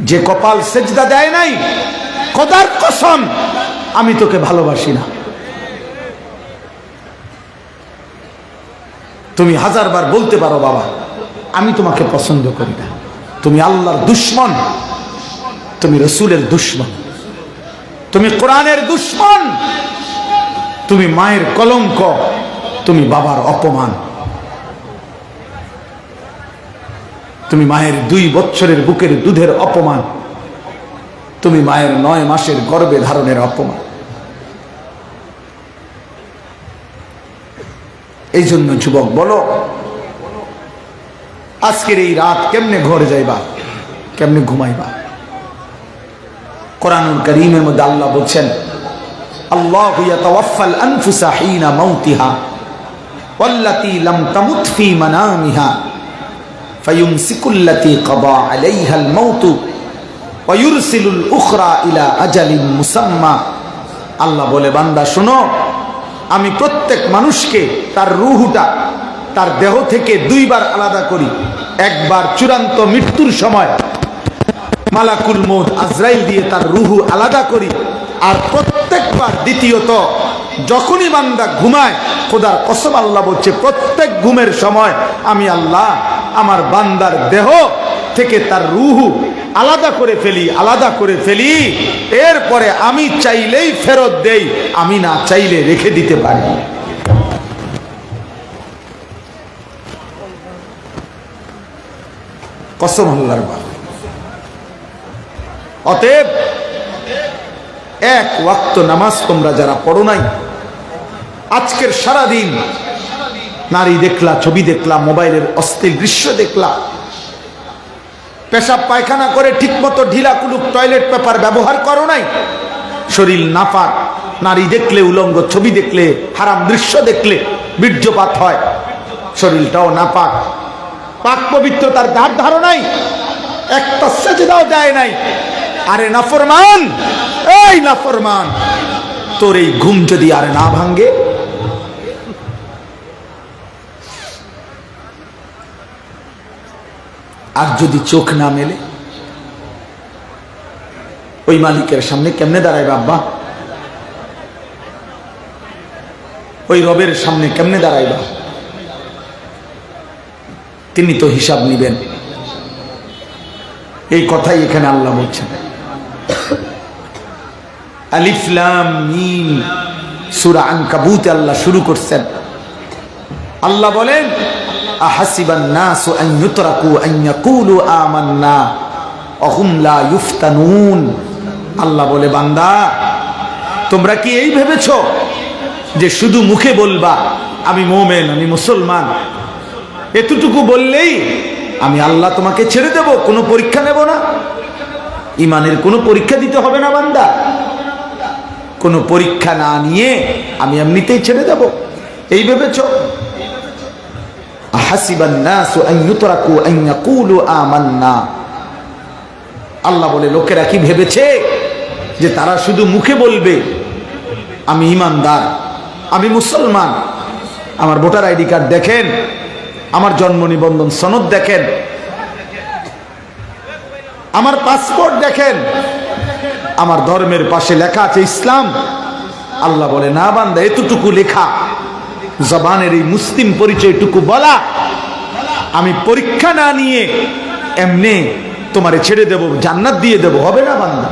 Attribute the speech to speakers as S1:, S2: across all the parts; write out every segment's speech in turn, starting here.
S1: যে কপাল সেজদা দেয় নাই, কদার কসম, আমি তোকে ভালোবাসি না। তুমি হাজারবার বলতে পারো, বাবা, আমি তোমাকে পছন্দ করি না। তুমি আল্লাহর দুশ্মন, তুমি রসুলের দুশ্মন। তুমি কোরআনের দুশ্মন, তুমি মায়ের কলঙ্ক, তুমি বাবার অপমান। তুমি মায়ের দুই বছরের বুকের দুধের অপমান। তুমি মায়ের নয় মাসের গর্ভে ধারণের অপমান। এই জন্য যুবক, বলো, আজকের এই রাত কেমনে ঘরে যাইবা? কেমনে ঘুমাইবা? কোরআনুল করিমের মধ্যে আল্লাহ বলছেন, আল্লাহ ইয়াতাওয়াফাল আনফুসা ফি মানামিহা। ফায়ুমসিকুল্লাতী ক্বাদা আলাইহাল মাউত ওয়া ইউরসিলুল উখরা ইলা আজালিন মুসাম্মা। আল্লাহ বলে, বান্দা, শোনো, আমি প্রত্যেক মানুষকে তার রুহুটা, তার দেহ থেকে দুইবার আলাদা করি। একবার চূড়ান্ত মৃত্যুর সময় মালাকুল মৌত আজরাইল দিয়ে তার রুহু আলাদা করি, আর প্রত্যেকবার দ্বিতীয়ত, যখনই বান্দা ঘুমায়, খোদার কসম আল্লাহ বলছে, প্রত্যেক ঘুমের সময় আমি আল্লাহ আমার বান্দার দেহ থেকে তার রুহু আলাদা করে ফেলি, আলাদা করে ফেলি। এরপরে আমি চাইলেই ফেরত দেই, আমি না চাইলে রেখে দিতে পারি। কসম আল্লাহর বাবা অতএব এক ওয়াক্ত নামাজ তোমরা যারা পড়ো নাই, আজকের সারা দিন নারী দেখলা, ছবি দেখলা, মোবাইলের অস্থির দৃশ্য দেখলা। পেশাব পায়খানা করে ঠিকমতো ঢিলা কুলুক টয়লেট পেপার ব্যবহার করো নাই। শরীর নাপাক, নারী দেখলে উলঙ্গ, ছবি দেখলে হারাম দৃশ্য দেখলে বীর্যপাত হয়। শরীরটাও নাপাক। পাক পবিত্রতার ধার ধারো নাই। একটা সেজদাও যায় নাই। আরে নাফরমান, এই নাফরমান, তোর এই ঘুম যদি আর না ভাঙ্গে আর যদি চোখ না মেলে? ওই মালিকের সামনে কেমনে দাঁড়ায় বাব্বা ওই রবের সামনে কেমনে দাঁড়াইবা? তিনি তো হিসাব নিবেন। এই কথাই এখানে আল্লাহ বলছেন। আলিফলাম সুরা আনকাবুতে আল্লাহ শুরু করছেন। আল্লাহ বলেন আল্লাহ বলে, বান্দা, তোমরা কি এই ভেবেছো যে শুধু মুখে বলবা, আমি মোমেন, আমি মুসলমান? এতটুকু বললেই আমি আল্লাহ তোমাকে ছেড়ে দেব, কোনো পরীক্ষা নেব না। ইমানের কোনো পরীক্ষা দিতে হবে না, বান্দা। কোনো পরীক্ষা না নিয়ে আমি এমনিতেই ছেড়ে দেব। এই ভেবেছ হাসিবান নাসু আন ইউতরাকু আন ইয়াকুলু আমান্না আল্লাহ বলে, লোকেরা কি ভেবেছে যে তারা শুধু মুখে বলবে, আমি ইমানদার, আমি মুসলমান, আমার ভোটার আইডি কার্ড দেখেন, আমার জন্ম নিবন্ধন সনদ দেখেন, আমার পাসপোর্ট দেখেন, আমার ধর্মের পাশে লেখা আছে ইসলাম? আল্লাহ বলে, না বান্দা, এতটুকু লেখা জবানের এই মুসলিম পরিচয়টুকু বলা, আমি পরীক্ষা না নিয়ে এমনি তোমারে ছেড়ে দেব, জান্নাত দিয়ে দেব, হবে না বান্দা?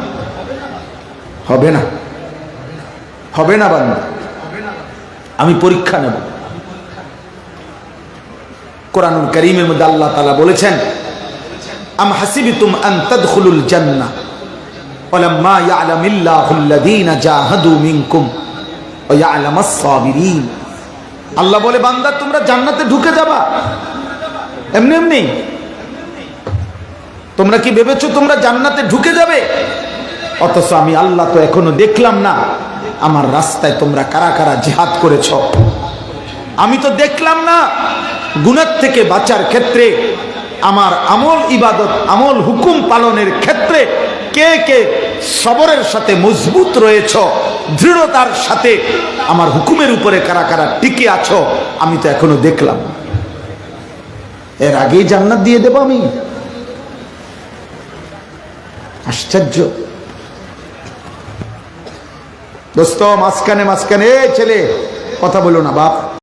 S1: হবে না। হবে না বান্দা। আমি পরীক্ষা নেব। কোরআনুল করিমের মধ্যে আল্লাহ তালা বলেছেন, আম হাসিবিতুম আন তাদখুলুল জান্নাহ ওয়ালাম্মা ইয়ালামিল্লাহুল্লাযীনা জাহাদু মিনকুম, ওয়া ইয়ালামাস সাবিরিন। আল্লাহ বলে, বান্দা, তোমরা জান্নাতে ঢুকে যাবা। এমনি এমনি। তোমরা কি ভেবেছো তোমরা জান্নাতে ঢুকে যাবে? অথচ আমি আল্লাহ তো এখনও দেখলাম না, আমার রাস্তায় তোমরা কারা কারা জিহাদ করেছ। আমি তো দেখলাম না গুণার থেকে বাঁচার ক্ষেত্রে, আমার আমল ইবাদত, আমল হুকুম পালনের ক্ষেত্রে কে কে সবরের সাথে মজবুত রয়েছ। দৃঢ়তার সাথে আমার হুকুমের উপরে কারা কারা টিকে আছো, আমি তো এখনও দেখলাম। এর আগেই জান্নাত দিয়ে দেব আমি। আশ্চর্য। দোস্ত, মাঝখানে মাঝখানে ছেলে, কথা বলো না, বাপ।